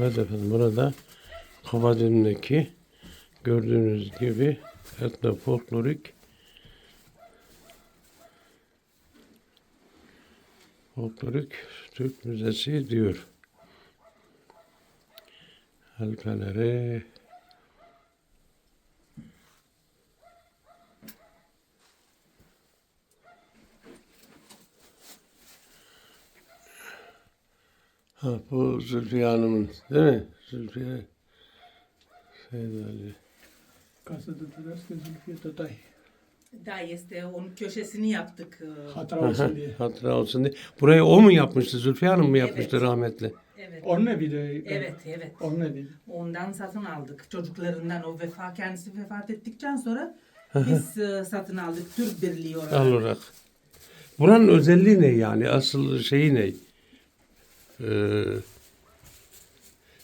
Evet efendim burada Kafadin'deki gördüğünüz gibi etno folklorik folklorik Türk Müzesi diyor. Halkaları bu Zülfiye Hanım'ın değil mi? Zülfiye Seyit Ali. Casa de Tedesco Zülfiye Tatay. Daha este onun köşesini yaptık. e, Hatıra olsun diye. Hatıra olsun diye. Burayı o mu yapmıştı? Zülfiye Hanım mı yapmıştı Evet. rahmetli? Evet. Onun evi de. Evet, evet. Onun evi. Ondan satın aldık. Çocuklarından o vefa kendisi vefat ettikten sonra biz e, satın aldık Türk Birliği olarak. Al olarak. Buranın özelliği ne yani? Asıl şeyi ne? Ee,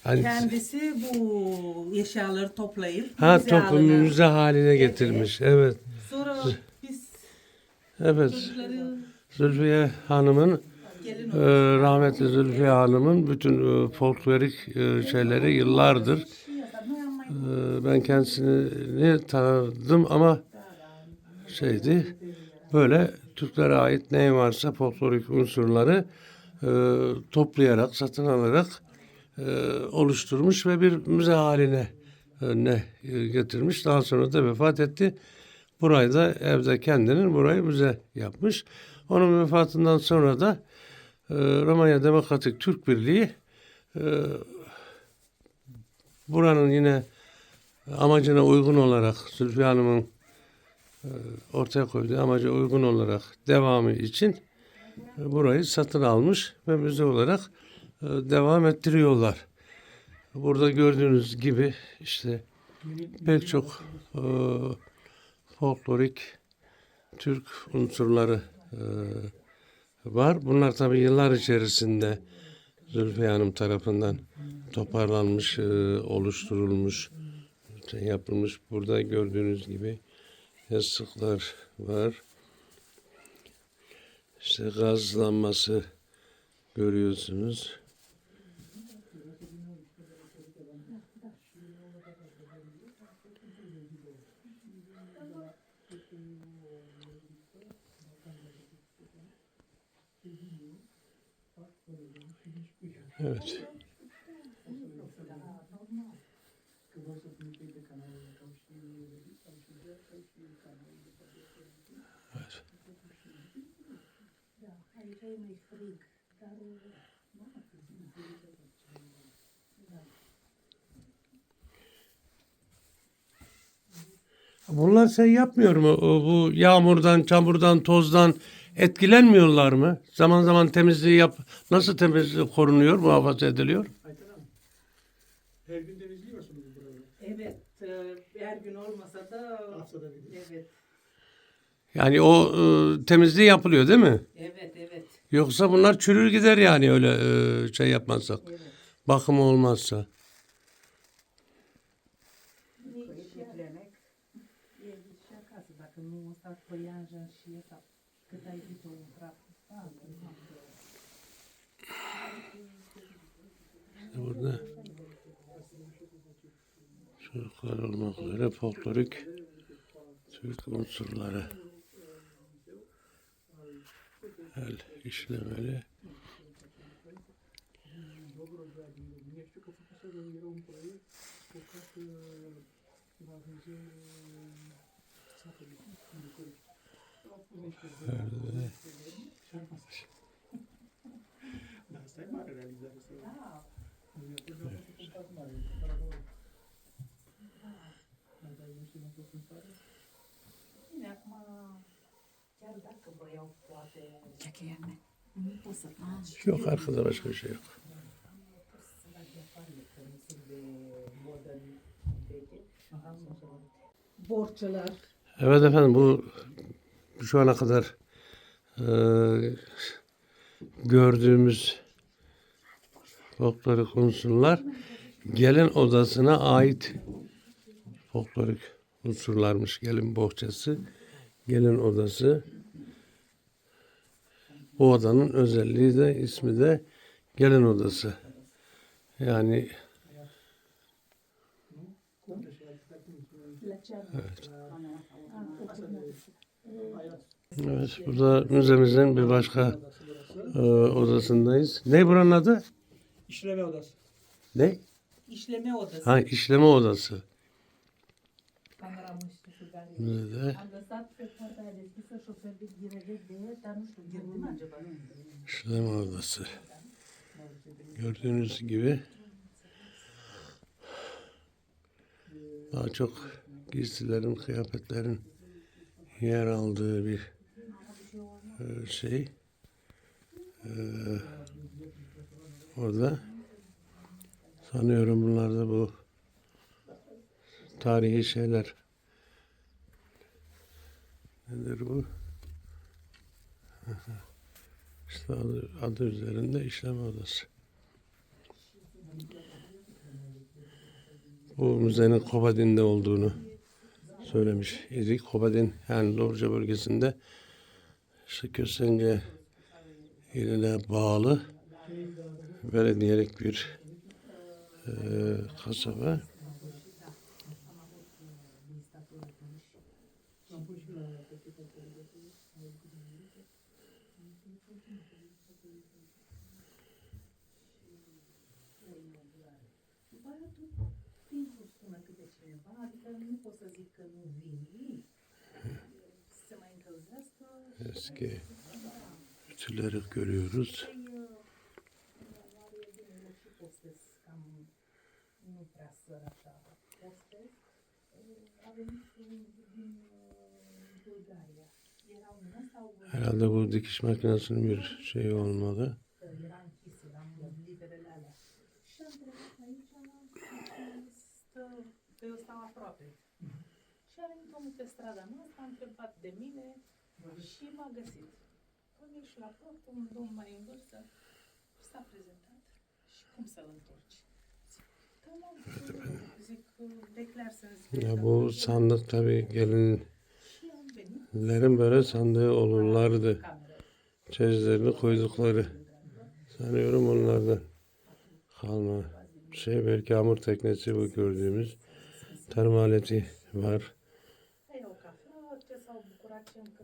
hani, Kendisi bu eşyaları toplayıp ha bize toplum alıyor. müze haline getirmiş. Evet. Sonra biz Evet. çocukları Zülfiye Hanım'ın gelin Ee, rahmetli Zülfiye Hanım'ın bütün e, folklorik e, şeyleri yıllardır e, ben kendisini tanıdım ama şeydi böyle Türklere ait ne varsa folklorik unsurları e, toplayarak satın alarak e, oluşturmuş ve bir müze haline e, ne getirmiş. Daha sonra da vefat etti. Burayı da evde kendinin burayı müze yapmış. Onun vefatından sonra da Romanya Demokratik Türk Birliği buranın yine amacına uygun olarak Zülfiye Hanım'ın ortaya koyduğu amaca uygun olarak devamı için burayı satın almış ve müze olarak e, devam ettiriyorlar. Burada gördüğünüz gibi işte pek çok e, folklorik Türk unsurları e, var. Bunlar tabii yıllar içerisinde Zülfiye Hanım tarafından toparlanmış, e, oluşturulmuş, yapılmış. Burada gördüğünüz gibi yastıklar var. İşte gazlanması görüyorsunuz. Evet. Evet. Bunlar şey yapmıyor mu? Bu yağmurdan, çamurdan, tozdan etkilenmiyorlar mı? Zaman zaman temizliği yap. Nasıl temizlik korunuyor, muhafaza ediliyor? Ayten Hanım. Her gün temizliyorsunuz buraları. Evet, e, her gün olmasa da Haftada bir. evet, Yani o e, temizliği yapılıyor değil mi? evet, evet. Yoksa bunlar çürür gider yani öyle e, şey yapmazsak. evet. Bakım olmazsa. İşte burada çocuklar olmak üzere folklorik Türk unsurları. El işlemeli. Da asta Yok arkada başka bir şey yok. Borçalar. Evet efendim bu şu ana kadar e, gördüğümüz folklorik unsurlar gelin odasına ait folklorik unsurlarmış. Gelin bohçası, gelin odası. Bu odanın özelliği de ismi de gelin odası. Yani Evet. evet burada müzemizin bir başka e, odasındayız. Ne buranın adı? İşleme odası. Ne? İşleme odası. Ha işleme odası. Kameramun işte şu gari. Müzede Am lăsat pe partea deschisă șofer de ghirele de, dar nu știu, girdi mi acaba? işleme odası. Gördüğünüz gibi daha çok giysilerin, kıyafetlerin yer aldığı bir e, şey. E, orada sanıyorum bunlar da bu tarihi şeyler. Nedir bu? İşte adı, adı üzerinde işleme odası. Bu müzenin Kobadin'de olduğunu söylemiş idik. Kobadin yani Doğruca bölgesinde işte Kösenge iline bağlı belediyelik bir eee kasaba. Eski ütüleri görüyoruz. Nu prea săr așa Herhalde bu dikiş makinesinin bir şeyi olmalı. Și. Și a venit omul pe strada noastră, a întrebat de mine și m-a găsit. Păi ești la propriu, un domn mai în vârstă, s-a prezentat și cum să-l întorci? Zic, declar să-mi. Ya bu sandık tabii gelinlerin Și venit, böyle sandığı olurlardı. cameră. Çeyizlerini koydukları. Sanıyorum onlardan kalma şey belki hamur teknesi bu gördüğümüz tarım aleti var.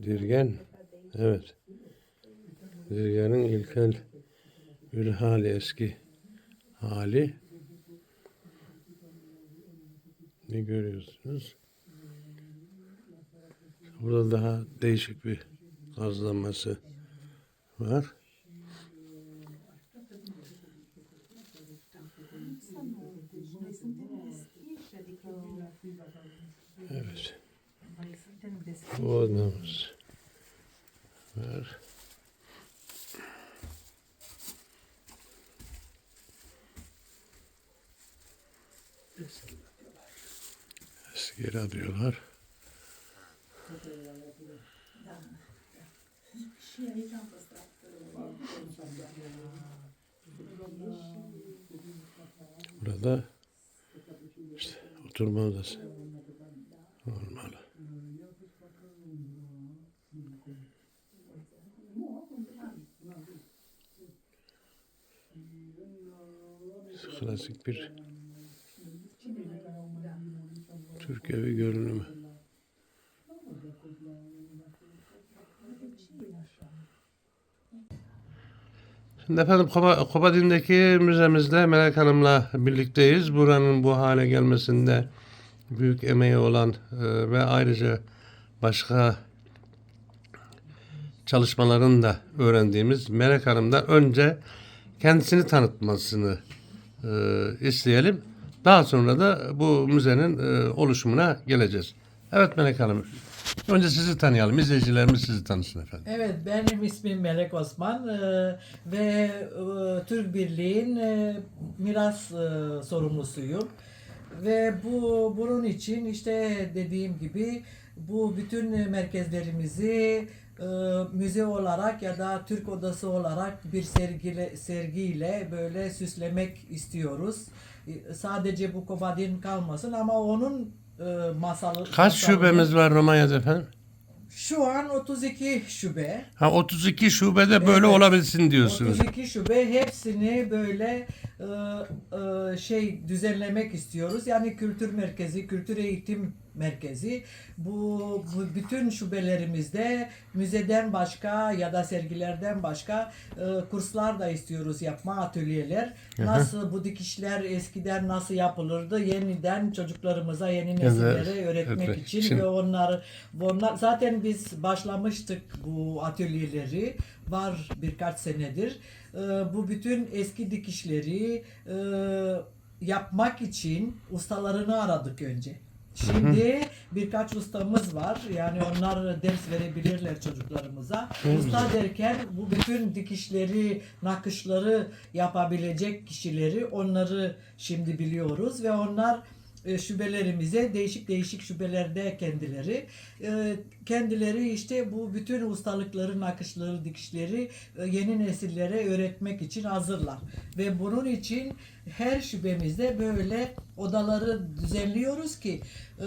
Dirgen. Evet. Dirgenin ilkel bir hali eski hali. Ne görüyorsunuz? Burada daha değişik bir gazlanması var. Evet. Bu odamız var. Eski radyolar. Burada işte oturma odası olmalı. Klasik bir Türk evi görünümü. Şimdi efendim Koba, Kobadin'deki müzemizde Melek Hanım'la birlikteyiz. Buranın bu hale gelmesinde büyük emeği olan e, ve ayrıca başka çalışmalarını da öğrendiğimiz Melek Hanım'da önce kendisini tanıtmasını e, isteyelim. Daha sonra da bu müzenin e, oluşumuna geleceğiz. Evet Melek Hanım, önce sizi tanıyalım. İzleyicilerimiz sizi tanısın efendim. Evet benim ismim Melek Osman eee, ve eee, Türk Birliği'nin eee, miras sorumlusuyum. Ve bu bunun için işte dediğim gibi bu bütün merkezlerimizi müze olarak ya da Türk Odası olarak bir sergile, sergiyle böyle süslemek istiyoruz. E, Sadece bu Kobadin kalmasın ama onun eee masalı Kaç masalını- şubemiz var Romanya'da efendim? Şu an 32 şube. Ha 32 şubede böyle Evet. olabilsin diyorsunuz. 32 şube hepsini böyle e, e, şey düzenlemek istiyoruz. Yani kültür merkezi, kültür eğitim merkezi. Bu, bu bütün şubelerimizde müzeden başka ya da sergilerden başka e, kurslar da istiyoruz yapma atölyeler. Nasıl bu dikişler eskiden nasıl yapılırdı yeniden çocuklarımıza yeni nesillere öğretmek evet. için Şimdi- ve onlar onlar zaten biz başlamıştık bu atölyeleri var birkaç senedir. Ee, bu bütün eski dikişleri e, yapmak için ustalarını aradık önce. Şimdi birkaç ustamız var. Yani onlar ders verebilirler çocuklarımıza. Usta derken bu bütün dikişleri, nakışları yapabilecek kişileri onları şimdi biliyoruz ve onlar şubelerimize değişik değişik şubelerde kendileri e, kendileri işte bu bütün ustalıkları, nakışları, dikişleri e, yeni nesillere öğretmek için hazırlar. Ve bunun için her şubemizde böyle odaları düzenliyoruz ki e,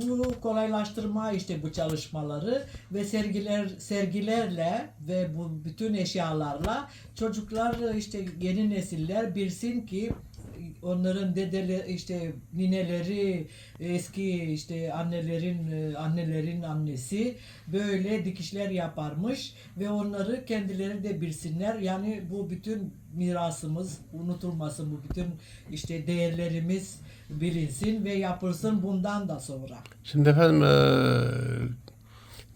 bu kolaylaştırma işte bu çalışmaları ve sergiler sergilerle ve bu bütün eşyalarla çocuklar işte yeni nesiller bilsin ki onların dedeleri işte nineleri eski işte annelerin annelerin annesi böyle dikişler yaparmış ve onları kendileri de bilsinler yani bu bütün mirasımız unutulmasın bu bütün işte değerlerimiz bilinsin ve yapılsın bundan da sonra. Şimdi efendim eee,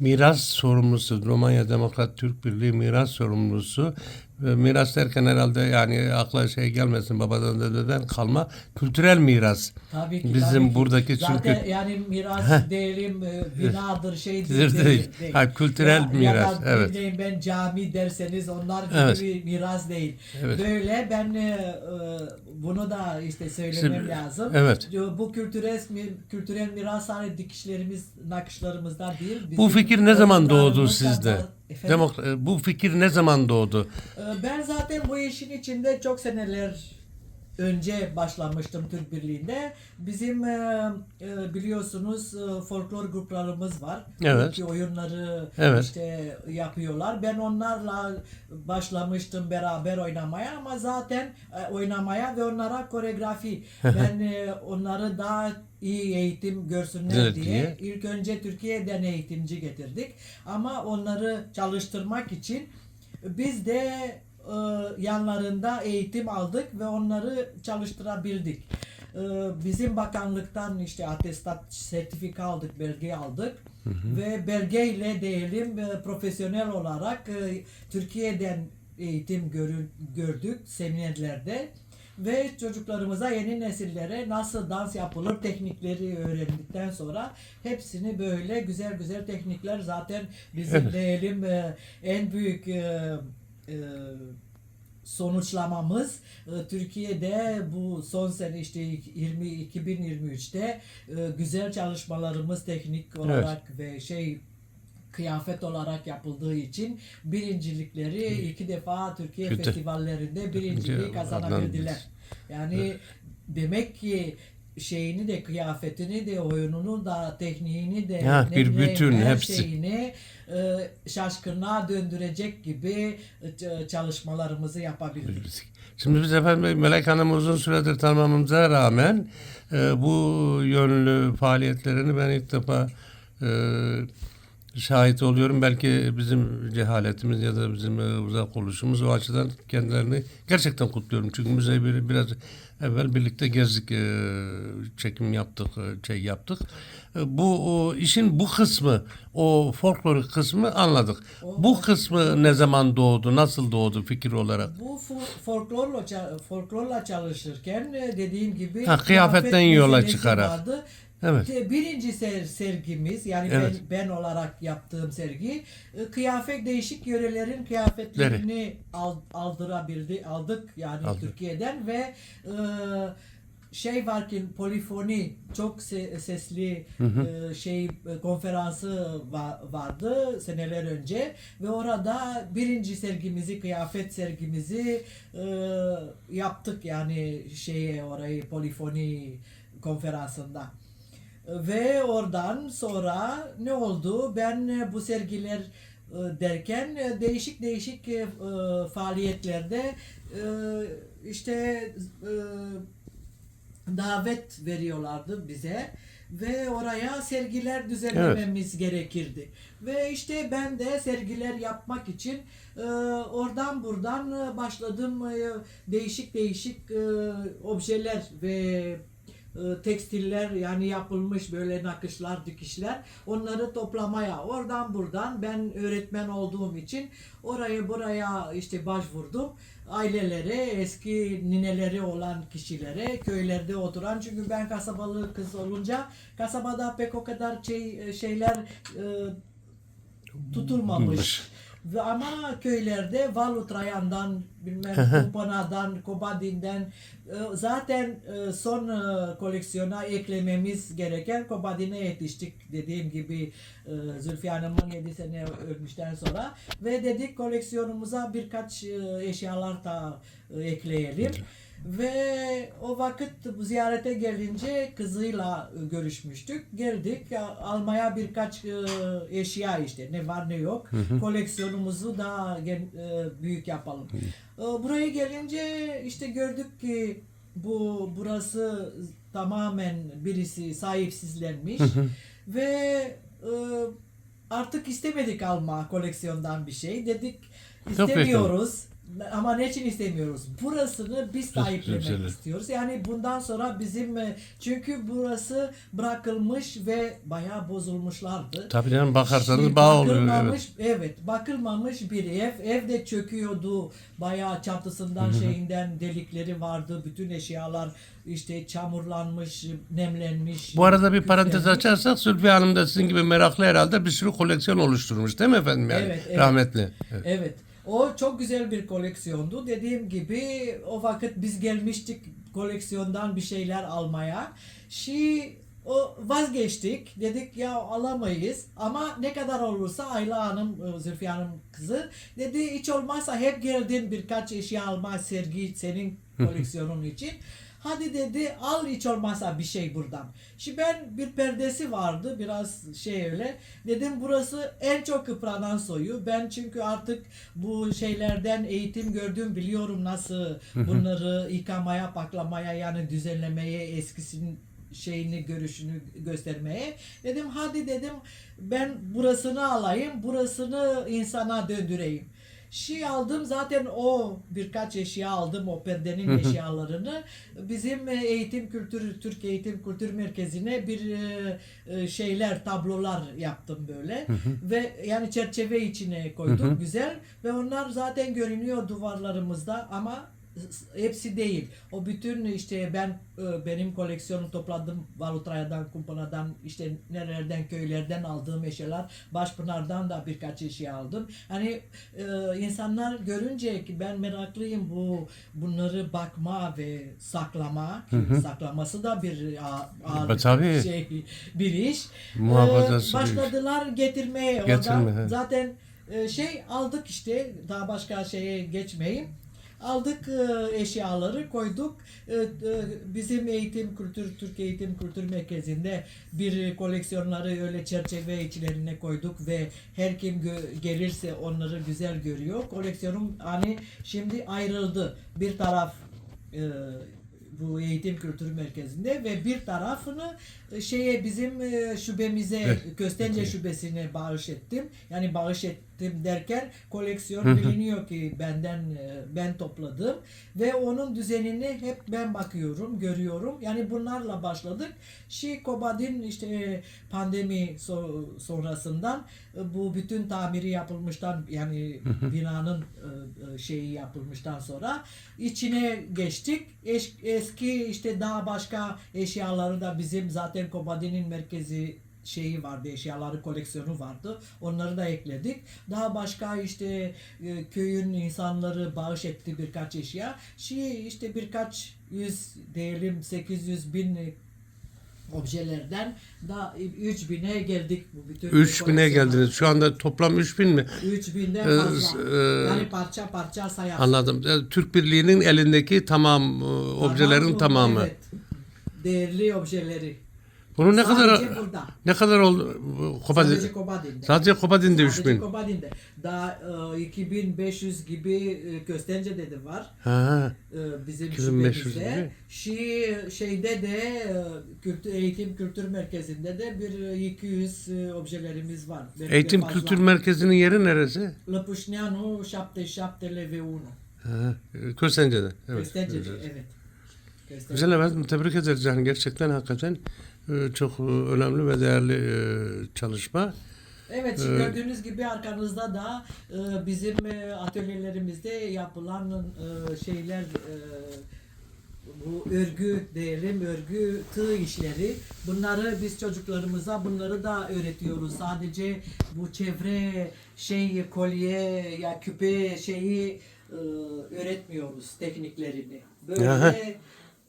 miras sorumlusu, Romanya Demokrat Türk Birliği miras sorumlusu. Miras derken herhalde yani akla şey gelmesin babadan dededen kalma kültürel miras. Tabii ki. Bizim tabii ki. buradaki Zaten çünkü- yani miras diyelim e, binadır şeydir Değil, değil. Ha, kültürel Ya- miras, Ya da evet. bileyim ben cami derseniz onlar Evet. miras değil. Evet. Böyle ben e, e, bunu da işte söylemem Şimdi- lazım. evet. Bu kültürel kültürel miras hani dikişlerimiz, nakışlarımızdan değil. Bu fikir ne zaman doğdu sizde? da- Efendim? Demok- e, bu fikir ne zaman doğdu? Ee, Ben zaten bu işin içinde çok seneler önce başlamıştım Türk Birliği'nde. Bizim e, e, biliyorsunuz e, folklor gruplarımız var. Evet. Türkiye oyunları Evet. işte yapıyorlar. Ben onlarla başlamıştım beraber oynamaya ama zaten e, oynamaya ve onlara koreografi. ben e, onları daha iyi eğitim görsünler Evet, diye diye. ilk önce Türkiye'den eğitimci getirdik. Ama onları çalıştırmak için biz de yanlarında eğitim aldık ve onları çalıştırabildik. E, bizim bakanlıktan işte atestat sertifika aldık, belge aldık. Ve belgeyle diyelim e, profesyonel olarak e, Türkiye'den eğitim gördük seminerlerde ve çocuklarımıza yeni nesillere nasıl dans yapılır teknikleri öğrendikten sonra hepsini böyle güzel güzel teknikler zaten bizim Evet. diyelim e, en büyük e, e, sonuçlamamız e, Türkiye'de bu son sene işte 20 2023'te e, güzel çalışmalarımız teknik olarak ve şey kıyafet olarak yapıldığı için birincilikleri iki defa Türkiye Kötü. festivallerinde birinciliği kazanabildiler. Yani demek ki şeyini de kıyafetini de oyununu da tekniğini de ne bir bileyim, bütün, her hepsi. şeyini e, şaşkınlığa döndürecek gibi e, çalışmalarımızı yapabildik. Şimdi biz efendim Melek Hanım'ı uzun süredir tanımamıza rağmen e, bu yönlü faaliyetlerini ben ilk defa e, şahit oluyorum. Belki bizim cehaletimiz ya da bizim e, uzak oluşumuz o açıdan kendilerini gerçekten kutluyorum. Çünkü müzeyi bir, biraz evvel birlikte gezdik, e, çekim yaptık, e, şey yaptık. E, bu o, işin bu kısmı, o folklorik kısmı anladık. Bu kısmı ne zaman doğdu, nasıl doğdu fikir olarak? Bu fo- folklorla folklorla çalışırken dediğim gibi Ha, kıyafetten kıyafet yola çıkarak. vardı. Evet. Birinci ser, sergimiz yani Evet. ben, ben olarak yaptığım sergi e, kıyafet değişik yörelerin kıyafetlerini al, aldırabildi aldık yani Aldık. Türkiye'den ve e, şey var ki polifoni çok se- sesli e, şey e, konferansı va- vardı seneler önce ve orada birinci sergimizi kıyafet sergimizi e, yaptık yani şeye orayı polifoni konferansında. Ve oradan sonra ne oldu? Ben e, bu sergiler e, derken e, değişik değişik faaliyetlerde işte davet veriyorlardı bize ve oraya sergiler düzenlememiz gerekirdi. Ve işte ben de sergiler yapmak için e, oradan buradan başladım e, değişik değişik e, objeler ve e, tekstiller yani yapılmış böyle nakışlar, dikişler. Onları toplamaya oradan buradan ben öğretmen olduğum için oraya buraya işte başvurdum. Ailelere, eski nineleri olan kişilere, köylerde oturan çünkü ben kasabalı kız olunca kasabada pek o kadar şey şeyler e, tutulmamış. Ve ama köylerde Valutrayan'dan, bilmem Kumpana'dan, Kobadin'den e, zaten e, son e, koleksiyona eklememiz gereken Kobadin'e yetiştik dediğim gibi e, Zülfiye Hanım'ın 7 sene ölmüşten sonra. Ve dedik koleksiyonumuza birkaç e, eşyalar da e, ekleyelim. Ve o vakit bu ziyarete gelince kızıyla e, görüşmüştük. Geldik almaya birkaç e, eşya işte ne var ne yok. Koleksiyonumuzu daha e, büyük yapalım. E, Buraya gelince işte gördük ki bu burası tamamen birisi sahipsizlenmiş ve e, artık istemedik alma koleksiyondan bir şey. Dedik istemiyoruz. Ama ne için istemiyoruz? Burasını biz sahiplemek güzel. istiyoruz. Yani bundan sonra bizim e, çünkü burası bırakılmış ve bayağı bozulmuşlardı. Tabii canım bakarsanız Şimdi bağ oluyor. Evet. bakılmamış, evet. bakılmamış bir ev. Ev de çöküyordu. Bayağı çatısından şeyinden delikleri vardı. Bütün eşyalar işte çamurlanmış, nemlenmiş. Bu arada bir parantez küflenmiş. açarsak Zülfiye Hanım da sizin gibi meraklı herhalde bir sürü koleksiyon oluşturmuş değil mi efendim yani? Evet, evet. Rahmetli. Evet. Evet. O çok güzel bir koleksiyondu. Dediğim gibi o vakit biz gelmiştik koleksiyondan bir şeyler almaya. Şi o vazgeçtik. Dedik ya alamayız ama ne kadar olursa Ayla Hanım, e, Zülfiye Hanım kızı dedi hiç olmazsa hep geldin birkaç eşya alma sergi senin koleksiyonun için. Hadi dedi al hiç olmazsa bir şey buradan. Şimdi ben bir perdesi vardı biraz şey öyle. Dedim burası en çok yıpranan soyu. Ben çünkü artık bu şeylerden eğitim gördüm biliyorum nasıl bunları yıkamaya, paklamaya yani düzenlemeye eskisinin şeyini görüşünü göstermeye dedim hadi dedim ben burasını alayım burasını insana döndüreyim. Şey aldım zaten o birkaç eşya aldım o perdenin eşyalarını. Bizim e, eğitim kültür Türk Eğitim Kültür Merkezi'ne bir e, e, şeyler tablolar yaptım böyle. Ve yani çerçeve içine koyduk güzel. Ve onlar zaten görünüyor duvarlarımızda ama hepsi değil. O bütün işte ben e, benim koleksiyonu topladım Valutraya'dan, Kumpana'dan, işte nerelerden, köylerden aldığım eşyalar, Başpınar'dan da birkaç eşya aldım. Hani e, insanlar görünce ki ben meraklıyım bu bunları bakma ve saklama. Ki saklaması da bir ağır E, tabii. şey bir iş. Muhafazası başladılar getirmeye Getirme, oradan. he. Zaten şey aldık işte daha başka şeye geçmeyeyim. Aldık e, eşyaları koyduk. E, e, bizim eğitim kültür Türk Eğitim Kültür Merkezi'nde bir koleksiyonları öyle çerçeve içlerine koyduk ve her kim gelirse onları güzel görüyor. Koleksiyonum hani şimdi ayrıldı. Bir taraf bu eğitim kültür merkezinde ve bir tarafını şeye bizim e, şubemize Evet. Köstence şubesine bağış ettim. Yani bağış ettim derken koleksiyon biliniyor ki benden e, ben topladım ve onun düzenini hep ben bakıyorum, görüyorum. Yani bunlarla başladık. Şi Kobadin işte pandemi so- sonrasından e, bu bütün tamiri yapılmıştan yani binanın e, e, şeyi yapılmıştan sonra içine geçtik. Eski işte daha başka eşyaları da bizim zaten Kobadin'in merkezi şeyi vardı, eşyaları koleksiyonu vardı. Onları da ekledik. Daha başka işte e, köyün insanları bağış etti birkaç eşya. Şey işte birkaç yüz diyelim 800 bin objelerden da 3000'e geldik bu bütün 3000'e koleksiyona. geldiniz. Şu anda toplam 3000 mi? 3000'den Ee, fazla. e, yani parça parça sayar. Anladım. E, Türk Birliği'nin elindeki tamam e, objelerin Tamam, tamamı. Evet. Değerli objeleri. Bunu ne kadar Sadece burada. ne kadar oldu Kobadin? Sadece Kobadin'de. Sadece Kobadin'de Sadece 3000. Kobadin'de. Daha e, 2500 gibi e, Köstence'de de var. Ha. e, bizim 2500 şubemizde. gibi. Şi şeyde de e, kültür, eğitim kültür merkezinde de bir e, 200 e, objelerimiz var. Belki Eğitim fazla. Kültür Merkezi'nin yeri neresi? Lăpușneanu 77 LV1. Ha. Köstence'de. Evet. Köstence'de evet. Köstence. Güzel evet tebrik ederiz yani gerçekten hakikaten e, çok e, önemli ve değerli e, çalışma. Evet Ee, gördüğünüz gibi arkanızda da e, bizim e, atölyelerimizde yapılan e, şeyler e, bu örgü diyelim örgü tığ işleri bunları biz çocuklarımıza bunları da öğretiyoruz sadece bu çevre şey kolye ya küpe şeyi e, öğretmiyoruz tekniklerini böyle Aha.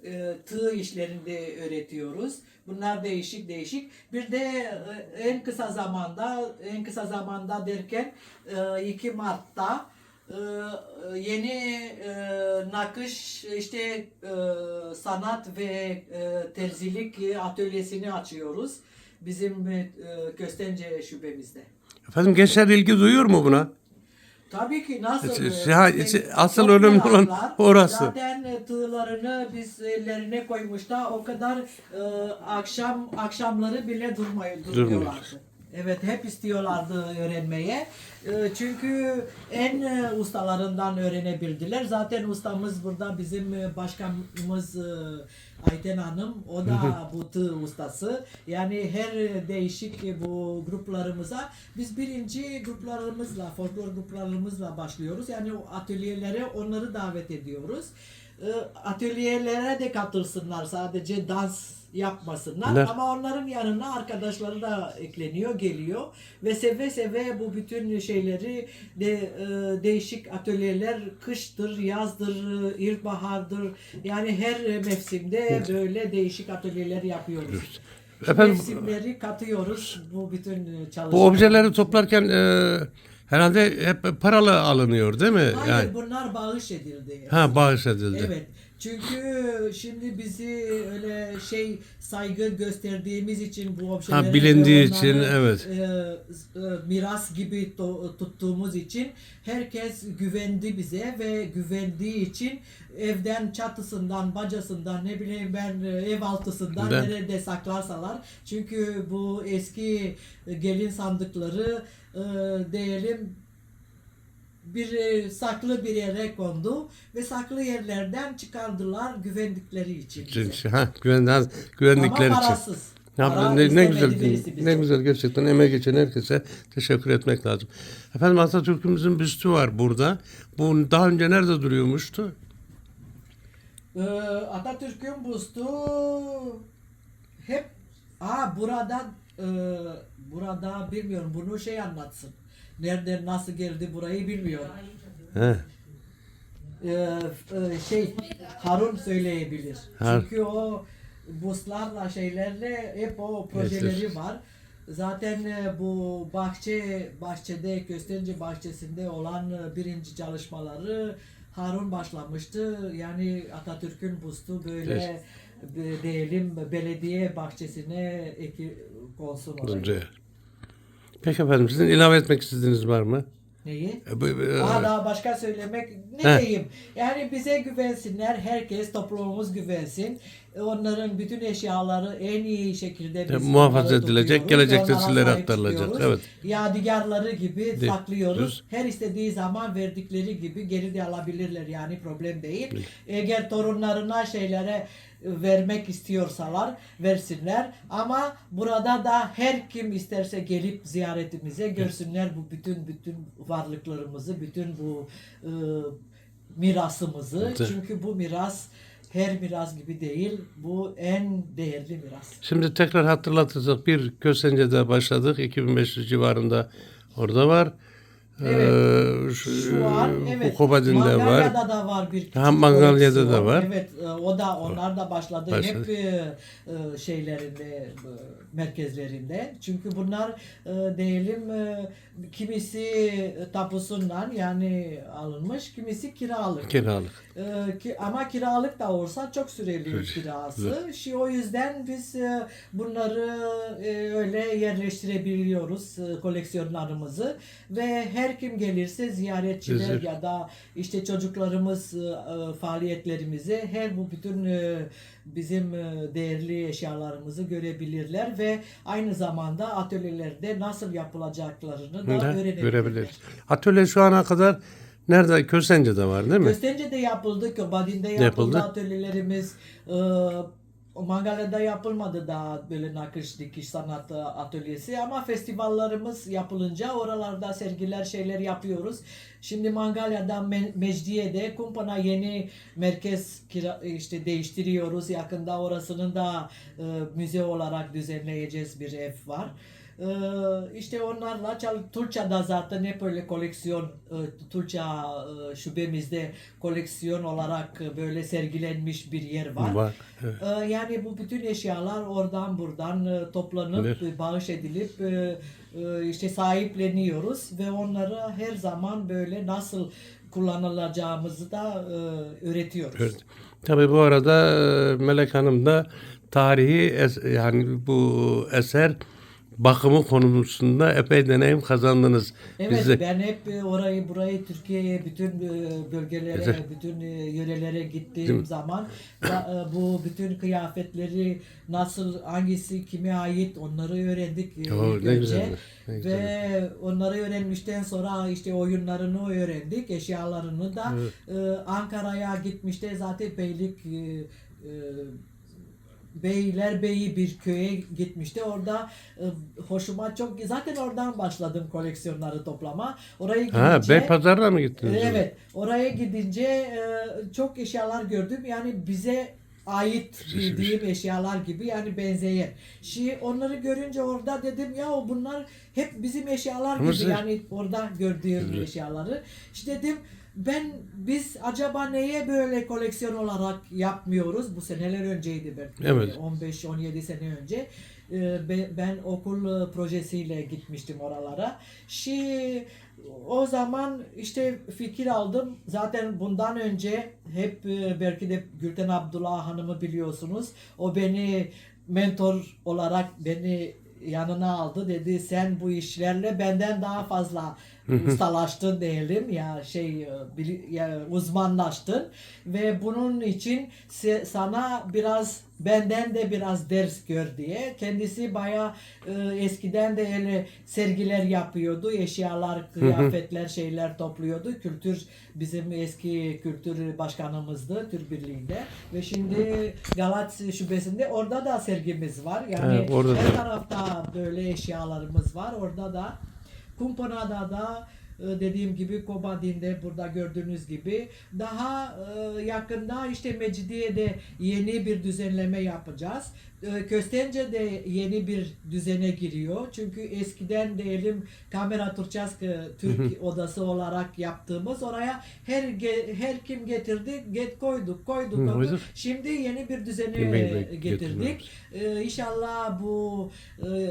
E, tığ işlerinde öğretiyoruz. Bunlar değişik değişik. Bir de e, en kısa zamanda en kısa zamanda derken e, 2 Mart'ta e, yeni e, nakış işte sanat ve terzilik atölyesini açıyoruz. Bizim e, Köstence şubemizde. Efendim gençler ilgi duyuyor mu buna? Tabii ki nasıl? Ya, e, asıl önemli olan orası. Zaten e, tığlarını biz ellerine koymuş da o kadar e, akşam akşamları bile durmayı durmuyorlardı. Evet hep istiyorlardı öğrenmeye. E, çünkü en e, ustalarından öğrenebildiler. Zaten ustamız burada bizim e, başkanımız e, Ayten Hanım. O da bu tığ ustası. Yani her değişik bu gruplarımıza biz birinci gruplarımızla, folklor gruplarımızla başlıyoruz. Yani atölyelere onları davet ediyoruz. E, Atölyelere de katılsınlar. Sadece dans yapmasınlar Ne? ama onların yanına arkadaşları da ekleniyor, geliyor ve seve seve bu bütün şeyleri de e, değişik atölyeler kıştır, yazdır, e, ilkbahardır. Yani her mevsimde böyle değişik atölyeler yapıyoruz. Efendim Mevsimleri katıyoruz bu bütün çalışmalara. bu objeleri toplarken e, herhalde hep paralı alınıyor değil mi? Hayır Yani bunlar bağış edildi. ha bağış edildi. Evet. Çünkü şimdi bizi öyle şey saygı gösterdiğimiz için bu objeleri Ha, bilindiği için, onları, evet. e, e, miras gibi to- tuttuğumuz için herkes güvendi bize ve güvendiği için evden çatısından bacasından ne bileyim ben e, ev altısından Ben- nerede saklarsalar çünkü bu eski e, gelin sandıkları e, diyelim bir e, saklı bir yere kondu ve saklı yerlerden çıkardılar güvendikleri için. bize. Çünkü- Ha, güven, güvendikleri Ama için. parasız. Ya, Para ne, ne güzel ne güzel gerçekten emeği geçen herkese teşekkür etmek lazım. Efendim Atatürk'ümüzün büstü var burada. Bu daha önce nerede duruyormuştu? Ee, Atatürk'ün bustu hep aa burada e, burada bilmiyorum bunu şey anlatsın. Nereden nasıl geldi burayı bilmiyorum. He. Ee, e, şey Harun söyleyebilir. Har- Çünkü o buslarla şeylerle hep o projeleri Getir. var. Zaten e, bu bahçe bahçede Köstence bahçesinde olan e, birinci çalışmaları Harun başlamıştı. Yani Atatürk'ün bustu böyle e, diyelim belediye bahçesine eki konsun oraya. Önce. Peki efendim sizin ilave etmek istediğiniz var mı? Neyi? E, e, Daha daha başka söylemek ne Heh. diyeyim? Yani bize güvensinler, herkes toplumumuz güvensin. Onların bütün eşyaları en iyi şekilde biz E, muhafaza bunları edilecek, tutuyoruz, gelecek onlara nesillere sahip aktarılacak, çıkıyoruz. evet. Yadigarları gibi De- saklıyoruz. düz. Her istediği zaman verdikleri gibi geri de alabilirler yani problem değil. Eğer torunlarına şeylere vermek istiyorsalar versinler ama burada da her kim isterse gelip ziyaretimize görsünler bu bütün bütün varlıklarımızı bütün bu e, mirasımızı Evet. çünkü bu miras her miras gibi değil bu en değerli miras. Şimdi tekrar hatırlatırsak bir Köstence'de başladık. 2500 civarında orada var. Evet. Ee, Şu an evet. Bu Kobadin'de var. Mangalya'da da var bir küçük Ha, Mangalya'da da var. Evet e, o da onlar da başladı, Başladı. hep e, e, şeylerinde e, merkezlerinde. Çünkü bunlar e, diyelim e, kimisi tapusundan yani alınmış, kimisi kiralık. Kiralık. E, ki, ama kiralık da olsa çok süreli Evet, kirası. Şi, o yüzden biz e, bunları e, öyle yerleştirebiliyoruz e, koleksiyonlarımızı ve her kim gelirse ziyaretçiler Güzel. ya da işte çocuklarımız e, faaliyetlerimizi her bu bütün e, bizim e, değerli eşyalarımızı görebilirler ve aynı zamanda atölyelerde nasıl yapılacaklarını da Da öğrenebilirler. görebilir. Atölye şu ana kadar nerede? Köstence'de var değil mi? Köstence'de yapıldı, Köbadin'de yapıldı, Yapıldı. atölyelerimiz. E, Mangalya'da yapılmadı daha böyle nakış dikiş sanat atölyesi ama festivallarımız yapılınca oralarda sergiler şeyler yapıyoruz. Şimdi Mangalya'da Me- Mecdiye'de Kumpana yeni merkez kira, işte değiştiriyoruz. Yakında orasının da e, müze olarak düzenleyeceğiz bir ev var. Ee, işte onlarla Tulça'da zaten hep öyle koleksiyon e, Tulça e, şubemizde koleksiyon olarak e, böyle sergilenmiş bir yer var. Var. Evet. Ee, Yani bu bütün eşyalar oradan buradan e, toplanıp Evet. bağış edilip işte sahipleniyoruz ve onları her zaman böyle nasıl kullanılacağımızı da öğretiyoruz. Evet. Tabii bu arada Melek Hanım da tarihi yani bu eser bakımı konusunda epey deneyim kazandınız. Evet Biz de- ben hep orayı burayı Türkiye'ye bütün e, bölgelere Güzel. bütün e, yörelere gittiğim zaman da, e, bu bütün kıyafetleri nasıl hangisi kime ait onları öğrendik Oo, ne güzel. Ne güzel. Ve onları öğrenmişten sonra işte oyunlarını öğrendik, eşyalarını da e, Ankara'ya gitmişte zaten beylik Beylerbeyi bir köye gitmişti. Orada e, hoşuma çok zaten oradan başladım koleksiyonları toplama. Oraya gidince Ha, Beypazarı'na mı gittiniz? Evet. Oraya gidince e, çok eşyalar gördüm. Yani bize ait bildiğim eşyalar gibi yani benzeyen. Şimdi onları görünce orada dedim ya bunlar hep bizim eşyalar gibi Nasıl? yani orada gördüğüm eşyaları. İşte dedim ben biz acaba neye böyle koleksiyon olarak yapmıyoruz? Bu seneler önceydi belki. Evet. 15-17 sene önce. Ee, be- Ben okul e, projesiyle gitmiştim oralara. Şi o zaman işte fikir aldım. Zaten bundan önce hep e, belki de Gülten Abdullah Hanım'ı biliyorsunuz. O beni mentor olarak beni yanına aldı. Dedi sen bu işlerle benden daha fazla ustalaştın diyelim ya şey e, ya uzmanlaştın ve bunun için sana biraz benden de biraz ders gör diye. Kendisi baya eskiden de öyle sergiler yapıyordu eşyalar kıyafetler şeyler topluyordu. Kültür bizim eski kültür başkanımızdı Türk Birliği'nde ve şimdi Galat şubesinde orada da sergimiz var. Yani Evet, orada her da. tarafta böyle eşyalarımız var. Orada da Kumpana'da da e, dediğim gibi Kobadin'de burada gördüğünüz gibi daha e, yakında işte Mecidiye'de yeni bir düzenleme yapacağız. E, Köstence'de yeni bir düzene giriyor. Çünkü eskiden diyelim Kamera Turçaskı Türk odası olarak yaptığımız oraya her her kim getirdi get koyduk koyduk. Hı, koyduk. koyduk. Şimdi yeni bir düzene getirdik. getiriyoruz. Ee, inşallah bu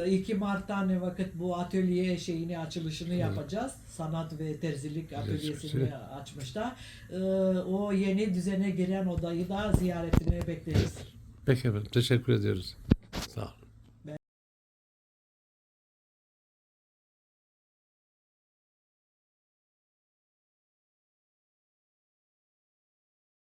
e, 2 Mart'ta ne vakit bu atölye şeyini açılışını yapacağız. Sanat ve terzilik atölyesini açmışlar. Ee, o yeni düzene giren odayı da ziyaretine bekleriz. Peki efendim. Teşekkür ediyoruz.